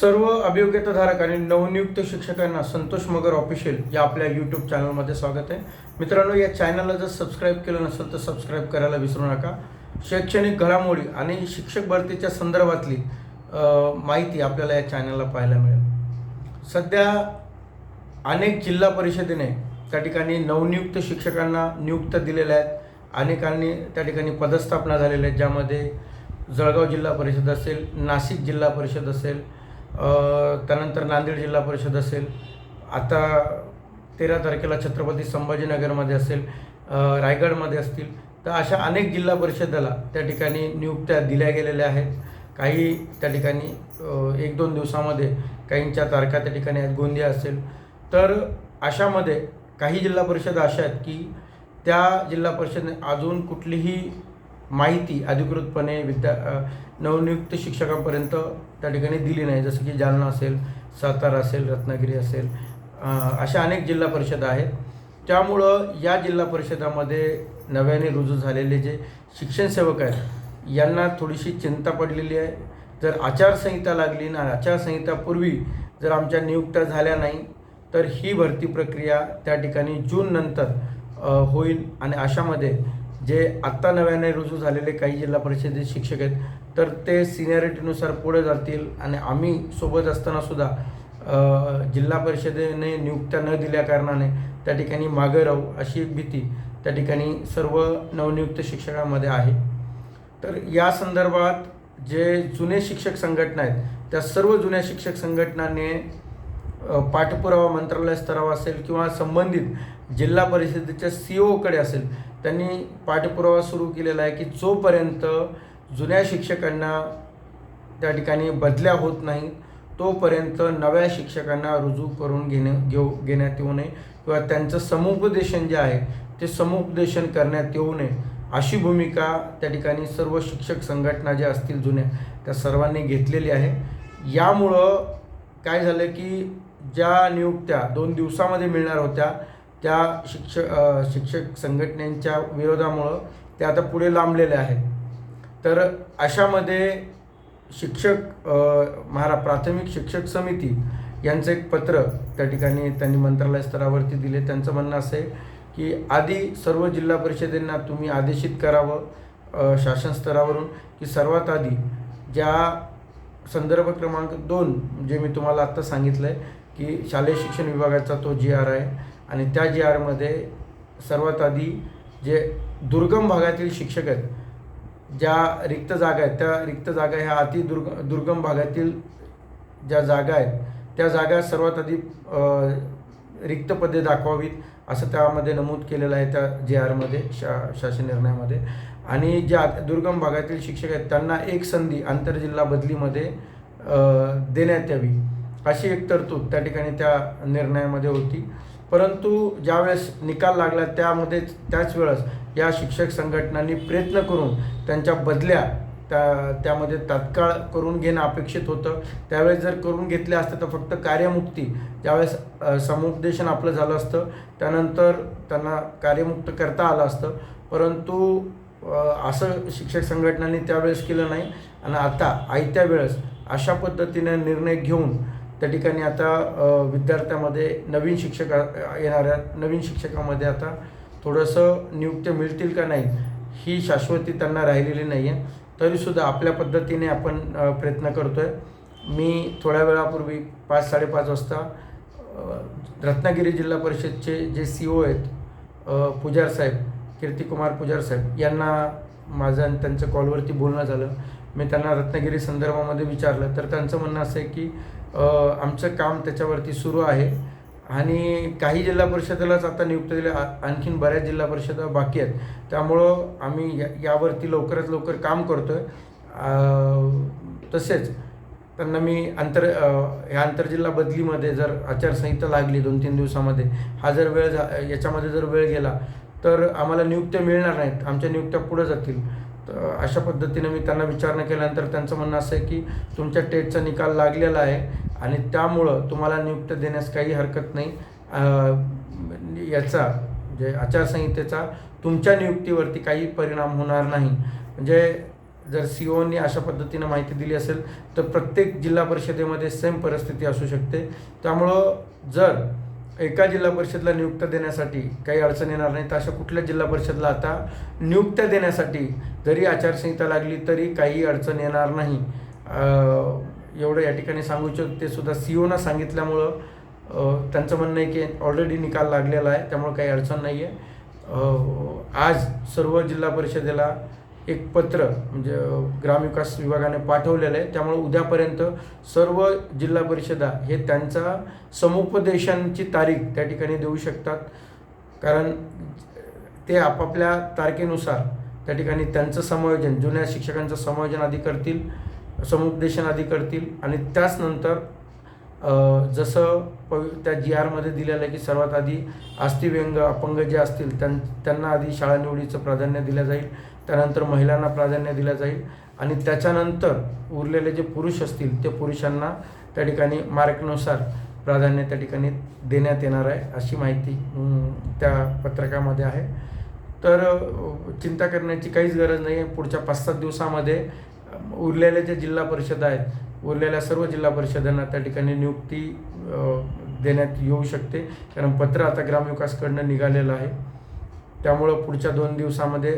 सर्व अभियोग्यताधारक आणि नवनियुक्त शिक्षकांना संतोष मगर ऑफिशियल या आपल्या यूट्यूब चॅनलमध्ये स्वागत आहे. मित्रांनो या चॅनलला जर सबस्क्राईब केलं नसेल तर सबस्क्राईब करायला विसरू नका. शैक्षणिक घडामोडी आणि शिक्षक भरतीच्या संदर्भातली माहिती आपल्याला या चॅनलला पाहायला मिळेल. सध्या अनेक जिल्हा परिषदेने त्या ठिकाणी नवनियुक्त शिक्षकांना नियुक्त दिलेल्या आहेत. अनेकांनी त्या ठिकाणी पदस्थापना झालेल्या आहेत ज्यामध्ये जळगाव जिल्हा परिषद असेल नाशिक जिल्हा परिषद असेल त्यानंतर नांदेड जिल्हा परिषद असेल. आता तेरा तारखेला छत्रपती संभाजीनगरमध्ये असेल रायगडमध्ये असतील. तर अशा अनेक जिल्हा परिषदेला त्या ठिकाणी नियुक्त्या दिल्या गेलेल्या आहेत. काही त्या ठिकाणी एक दोन दिवसामध्ये काहींच्या तारखा त्या ठिकाणी आहेत गोंदिया असेल. तर अशामध्ये काही जिल्हा परिषद अशा आहेत की त्या जिल्हा परिषदने अजून कुठलीही माहिती अधिकृतपणे विद्या नवनियुक्त शिक्षकांपर्यंत त्या ठिकाणी दिली नाही. जसं की जालना असेल सातारा असेल रत्नागिरी असेल अशा अनेक जिल्हा परिषद आहेत. त्यामुळं या जिल्हा परिषदामध्ये नव्याने रुजू झालेले जे शिक्षण सेवक आहेत यांना थोडीशी चिंता पडलेली आहे. जर आचारसंहिता लागली ना आचारसंहितापूर्वी जर आमच्या नियुक्त्या झाल्या नाही तर ही भरती प्रक्रिया त्या ठिकाणी जून नंतर होईल आणि अशामध्ये जे आत्ता नव्याने रुजू झालेले काही जिल्हा परिषदेचे शिक्षक आहेत तर ते सिनियरिटीनुसार पुढे जातील आणि आम्ही सोबत असताना सुद्धा जिल्हा परिषदेने नियुक्त्या न दिल्या कारणाने त्या ठिकाणी मागे राहू अशी एक भीती त्या ठिकाणी सर्व नवनियुक्त शिक्षकांमध्ये आहे. तर या संदर्भात जे जुने शिक्षक संघटना आहेत त्या सर्व जुन्या शिक्षक संघटनाने पाठपुरावा मंत्रालय स्तरावर असेल किंवा संबंधित जिल्हा परिषदेच्या सी ओकडे असेल त्यांनी पाठपुरावा सुरू केलेला आहे की जोपर्यंत जुन्या शिक्षकांना त्या ठिकाणी बदल्या होत नाही तोपर्यंत नव्या शिक्षकांना रुजू करून घेणे घेऊ घेण्यात येऊ नये किंवा त्यांचं समुपदेशन जे आहे ते समुपदेशन करण्यात येऊ नये. अशी भूमिका त्या ठिकाणी सर्व शिक्षक संघटना ज्या असतील जुन्या त्या सर्वांनी घेतलेली आहे. यामुळं काय झालं की ज्या नियुक्त्या दोन दिवसामध्ये मिळणार होत्या त्या शिक्षक शिक्षक संघटनेच्या विरोधामुळं त्या आता पुढे लांबलेल्या आहेत. तर अशामध्ये शिक्षक महारा प्राथमिक शिक्षक समिती यांचं एक पत्र त्या ठिकाणी त्यांनी मंत्रालय स्तरावरती दिले. त्यांचं म्हणणं असं आहे की आधी सर्व जिल्हा परिषदेंना तुम्ही आदेशित करावं शासन स्तरावरून की सर्वात आधी ज्या संदर्भ क्रमांक दोन जे मी तुम्हाला आत्ता सांगितलं आहे की शालेय शिक्षण विभागाचा तो जी आर आहे आणि त्या जी आरमध्ये सर्वात आधी जे दुर्गम भागातील शिक्षक आहेत ज्या रिक्त जागा आहेत त्या रिक्त जागा ह्या अति दुर्ग दुर्गम भागातील ज्या जागा आहेत त्या जागा सर्वात आधी रिक्त पदे दाखवावीत असं त्यामध्ये नमूद केलेलं आहे त्या जे आरमध्ये शा शासन निर्णयामध्ये. आणि ज्या दुर्गम भागातील शिक्षक आहेत त्यांना एक संधी आंतरजिल्हा बदलीमध्ये देण्यात यावी अशी एक तरतूद त्या ठिकाणी त्या निर्णयामध्ये होती. परंतु ज्यावेळेस निकाल लागला त्यामध्ये त्याच वेळेस या शिक्षक संघटनांनी प्रयत्न करून त्यांच्या बदल्या त्या त्यामध्ये तात्काळ करून घेणं अपेक्षित होतं. त्यावेळेस जर करून घेतले असतं तर फक्त कार्यमुक्ती ज्यावेळेस समुपदेशन आपलं झालं असतं त्यानंतर त्यांना कार्यमुक्त करता आलं असतं. परंतु असं शिक्षक संघटनांनी त्यावेळेस केलं नाही. आणि आता आयत्या वेळेस अशा पद्धतीने निर्णय घेऊन त्या ठिकाणी आता विद्यार्थ्यामध्ये नवीन शिक्षक येणाऱ्या नवीन शिक्षकामध्ये आता थोडंसं नियुक्त्या मिळतील का नाही ही शाश्वती त्यांना राहिलेली नाही आहे तरीसुद्धा आपल्या पद्धतीने आपण प्रयत्न करतो आहे मी थोड्या वेळापूर्वी पाच साडेपाच वाजता रत्नागिरी जिल्हा परिषदचे जे सी ओ आहेत पुजार साहेब कीर्तिकुमार पुजार साहेब यांना माझं आणि त्यांचं कॉलवरती बोलणं झालं. मी त्यांना रत्नागिरी संदर्भामध्ये विचारलं. तर त्यांचं म्हणणं असं आहे की आमचं काम त्याच्यावरती सुरू आहे. आणि काही जिल्हा परिषदेलाच आता नियुक्त दिले आ- आणखीन बऱ्याच जिल्हा परिषदा बाकी आहेत. त्यामुळं आम्ही या यावरती लवकरात लवकर काम करतो आहे तसेच त्यांना मी आंतर ह्या आंतरजिल्हा बदलीमध्ये जर आचारसंहिता लागली दोन तीन दिवसामध्ये हा जर वेळ झा याच्यामध्ये जर वेळ गेला तर आम्हाला नियुक्त्या मिळणार नाहीत. आमच्या नियुक्त्या पुढं जातील. तर अशा पद्धतीने मी त्यांना विचारणा केल्यानंतर त्यांचं म्हणणं असं आहे की तुमच्या टेटचा निकाल लागलेला आहे आणि त्यामुळं तुम्हाला नियुक्त देण्यास काही हरकत नाही. याचा म्हणजे आचारसंहितेचा तुमच्या नियुक्तीवरती काही परिणाम होणार नाही. म्हणजे जर सी ओनी अशा पद्धतीनं माहिती दिली असेल तर प्रत्येक जिल्हा परिषदेमध्ये सेम परिस्थिती असू शकते. त्यामुळं जर एका जिल्हा परिषदला नियुक्त देण्यासाठी काही अडचण येणार नाही तर अशा कुठल्या जिल्हा परिषदला आता नियुक्त्या देण्यासाठी जरी आचारसंहिता लागली तरी काही अडचण येणार नाही. एवढं या ठिकाणी सांगू इच्छितो ते सुद्धा सी ओना सांगितल्यामुळं त्यांचं म्हणणं आहे की ऑलरेडी निकाल लागलेला आहे त्यामुळं काही अडचण नाही आहे आज सर्व जिल्हा परिषदेला एक पत्र म्हणजे ग्रामविकास विभागाने पाठवलेलं आहे. त्यामुळे उद्यापर्यंत सर्व जिल्हा परिषदा हे त्यांचा समुपदेशनची तारीख त्या ठिकाणी देऊ शकतात. कारण ते आपापल्या तारखेनुसार त्या ठिकाणी त्यांचं समायोजन जुन्या शिक्षकांचं समायोजन आधी करतील समुपदेशन आधी करतील आणि त्याच नंतर जसं प त्या जी आरमध्ये दिलेलं आहे की सर्वात आधी अस्थिव्यंग अपंग जे असतील त्यां त्यांना आधी शाळा निवडीचं प्राधान्य दिलं जाईल. त्यानंतर महिलांना प्राधान्य दिलं जाईल आणि त्याच्यानंतर उरलेले जे पुरुष असतील ते पुरुषांना त्या ठिकाणी मार्कनुसार प्राधान्य त्या ठिकाणी देण्यात येणार आहे अशी माहिती त्या पत्रकामध्ये आहे. तर चिंता करण्याची काहीच गरज नाही आहे पुढच्या पाच सात दिवसामध्ये उरलेल्या उरलेले जे जिल्हा परिषद आहेत उरलेल्या सर्व जिल्हा परिषदांना त्या ठिकाणी नियुक्ती देण्यात येऊ शकते. कारण पत्र आता ग्रामविकासकडनं निघालेलं आहे. त्यामुळं पुढच्या दोन दिवसामध्ये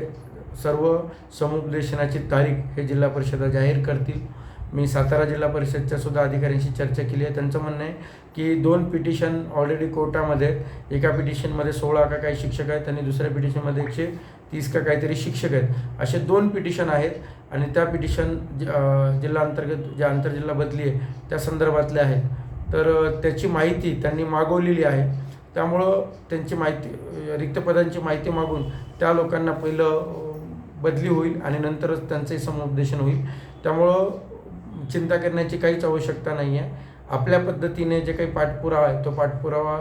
सर्व समुपदेशनाची तारीख हे जिल्हा परिषदा जाहीर करतील. मी सातारा जिल्हा परिषदच्या सुद्धा अधिकाऱ्यांशी चर्चा केली आहे. त्यांचं म्हणणं आहे की दोन पिटिशन ऑलरेडी कोर्टामध्ये एका पिटिशनमध्ये सोळा का काही शिक्षक आहेत आणि दुसऱ्या पिटिशनमध्ये एकशे तीस का काहीतरी शिक्षक आहेत. असे दोन पिटिशन आहेत आणि त्या पिटिशन जिल्हा अंतर्गत ज्या आंतरजिल्हा बदली आहे त्या संदर्भातल्या आहेत. तर त्याची माहिती त्यांनी मागवलेली आहे. त्यामुळं त्यांची माहिती रिक्तपदांची रिक्त पदांची माहिती मागून त्या लोकांना पहिलं बदली होईल आणि नंतरच त्यांचंही समुपदेशन होईल. त्यामुळं चिंता करण्याची काहीच आवश्यकता नाही आहे आपल्या पद्धतीने जे काही पाठपुरावा आहे तो पाठपुरावा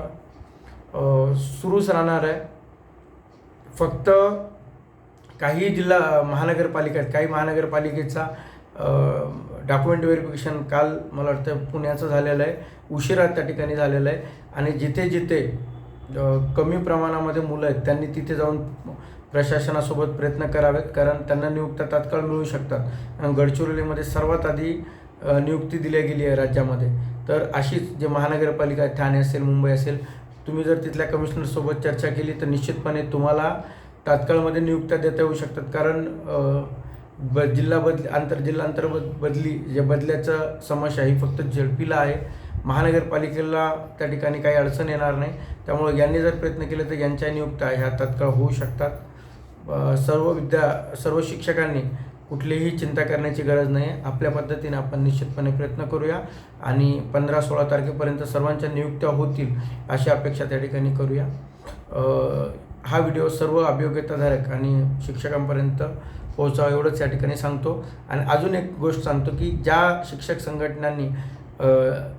सुरूच राहणार आहे. फक्त काही जिल्हा महानगरपालिका आहेत काही महानगरपालिकेचा डॉक्युमेंट व्हेरिफिकेशन काल मला वाटतं पुण्याचं झालेलं आहे. उशिरा त्या ठिकाणी झालेलं आहे. आणि जिथे जिथे कमी प्रमाणामध्ये मुलं आहेत त्यांनी तिथे जाऊन प्रशासनासोबत प्रयत्न करावेत कारण त्यांना नियुक्त्या तात्काळ मिळू शकतात. आणि गडचिरोलीमध्ये सर्वात आधी नियुक्ती दिली गेली आहे राज्यामध्ये. तर अशीच जे महानगरपालिका आहे ठाणे असेल मुंबई असेल तुम्ही जर तिथल्या कमिशनरसोबत चर्चा केली तर निश्चितपणे तुम्हाला तात्काळमध्ये नियुक्त्या देता येऊ शकतात. कारण ब जिल्हा बदल आंतरजिल्हा अंतर्गत बदली जे बदल्याचं समस्या ही फक्त झेडपीला आहे. महानगरपालिकेला त्या ठिकाणी काही अडचण येणार नाही. त्यामुळे यांनी जर प्रयत्न केले तर यांच्या नियुक्त्या ह्या तात्काळ होऊ शकतात. सर्व विद्या सर्व शिक्षकांनी कुठलीही चिंता करण्याची गरज नाही. आहे आपल्या पद्धतीने आपण निश्चितपणे प्रयत्न करूया आणि पंधरा सोळा तारखेपर्यंत सर्वांच्या नियुक्त्या होतील अशी अपेक्षा त्या ठिकाणी करूया. हा व्हिडिओ सर्व अभियोग्यताधारक आणि शिक्षकांपर्यंत पोहोचावा एवढंच या ठिकाणी सांगतो. आणि अजून एक गोष्ट सांगतो की ज्या शिक्षक संघटनांनी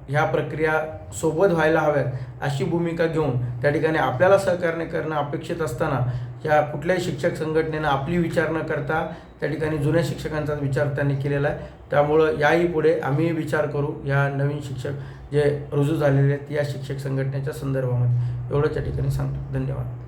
ह्या प्रक्रिया सोबत व्हायला हव्यात अशी भूमिका घेऊन त्या ठिकाणी आपल्याला सहकार्य करणं अपेक्षित असताना ह्या कुठल्याही शिक्षक संघटनेनं आपली विचार न करता त्या ठिकाणी जुन्या शिक्षकांचा विचार त्यांनी केलेला आहे. त्यामुळं याही पुढे आम्ही विचार करू या नवीन शिक्षक जे रुजू झालेले आहेत या शिक्षक संघटनेच्या संदर्भामध्ये. एवढंच या ठिकाणी सांगतो. धन्यवाद.